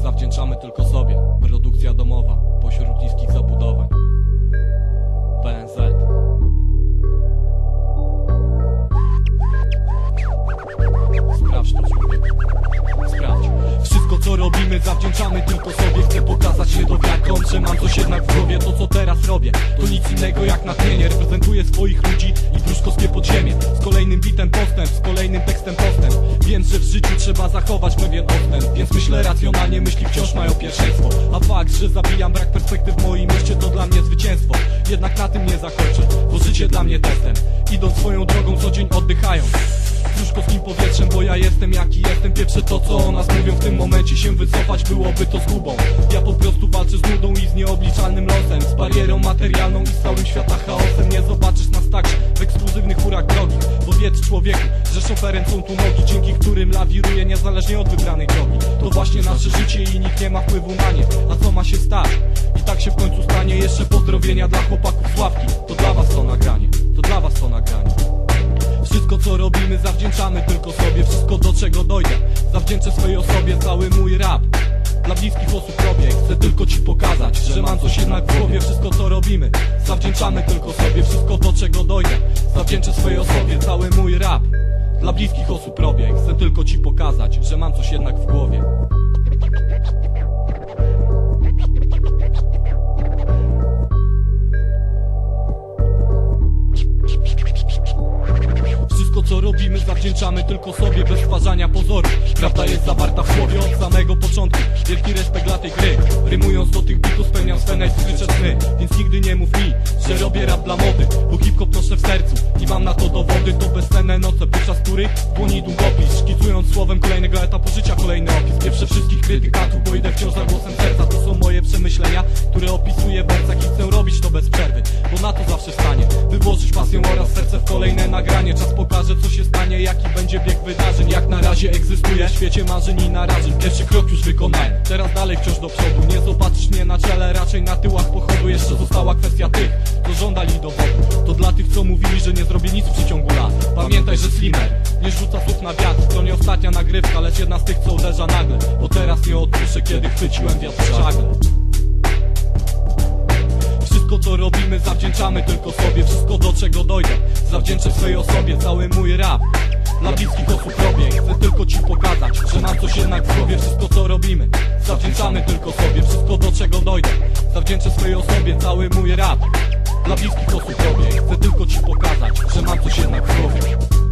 zawdzięczamy tylko sobie. Produkcja domowa, zawdzięczamy tylko sobie Chcę pokazać niedowiarkom, że mam coś jednak w głowie To co teraz robię, to nic innego jak natchnienie. Reprezentuję swoich ludzi i pruszkowskie podziemie. Z kolejnym bitem postęp, z kolejnym tekstem postęp. Wiem, że w życiu trzeba zachować pewien odstęp. Więc myślę racjonalnie, myśli wciąż mają pierwszeństwo. A fakt, że zabijam brak perspektyw w moim mieście to dla mnie zwycięstwo. Jednak na tym nie zakończę, bo życie dla mnie testem. Idąc swoją drogą co dzień oddychają Pruszkowskim powietrzem, bo ja jestem jaki jestem. Pierwsze to co o nas mówią w tym momencie się wycofać byłoby to zgubą. Ja po prostu walczę z nudą i z nieobliczalnym losem Z barierą materialną i z całym świata chaosem. Nie zobaczysz nas także w ekskluzywnych furach drogich Bo wiedz człowieku, że szoferem są tu nogi Dzięki którym lawiruje niezależnie od wybranej drogi. To właśnie nasze życie i nikt nie ma wpływu na nie. A co ma się stać? I tak się w końcu stanie Jeszcze pozdrowienia dla chłopaków z ławki To dla was to nagranie, to dla was to nagranie zawdzięczamy tylko sobie Wszystko do czego dojdę. Zawdzięczę swojej osobie cały mój rap. Dla bliskich osób robię Chcę tylko ci pokazać, że mam coś jednak w głowie. Wszystko co robimy Zawdzięczamy tylko sobie Wszystko do czego dojdę. Zawdzięczę swojej osobie cały mój rap. Dla bliskich osób robię Chcę tylko ci pokazać, że mam coś jednak w głowie zawdzięczamy tylko sobie bez stwarzania pozorów Prawda jest zawarta w słowie od samego początku. Wielki respekt dla tej gry. Rymując do tych bitów spełniam swe najskrytsze sny. Więc nigdy nie mów mi, że robię rap dla mody Bo hip-hop noszę w sercu. I mam na to dowody To bezcenne noce, podczas których dłoni długopis Szkicując słowem kolejnego etapu życia kolejny opis. Pierwsze wszystkich krytykatów, bo idę wciąż za głosem serca. To są moje przemyślenia, które opisuję Wyłożyć pasję oraz serce w kolejne nagranie. Czas pokaże co się stanie, jaki będzie bieg wydarzeń. Jak na razie egzystuję w świecie marzeń i narażeń. Pierwszy krok już wykonałem, teraz dalej wciąż do przodu. Nie zobaczysz mnie na czele, raczej na tyłach pochodu. Jeszcze została kwestia tych, co żądali dowodu To dla tych, co mówili, że nie zrobię nic w przeciągu lat. Pamiętaj, że Slimmer nie rzuca słów na wiatr. To nie ostatnia nagrywka, lecz jedna z tych, co uderza nagle. Bo teraz nie odpuszczę, kiedy chwyciłem wiatr w żagle wszystko co robimy zawdzięczamy tylko sobie. Wszystko do czego dojdę Zawdzięczę swojej osobie. Cały mój rap Dla bliskich osób robię. Chcę tylko ci pokazać, że mam coś jednak w głowie. Wszystko co robimy Zawdzięczamy tylko sobie. Wszystko do czego dojdę Zawdzięczę swojej osobie. Cały mój rap Dla bliskich osób robię. Chcę tylko ci pokazać, że mam coś jednak w głowie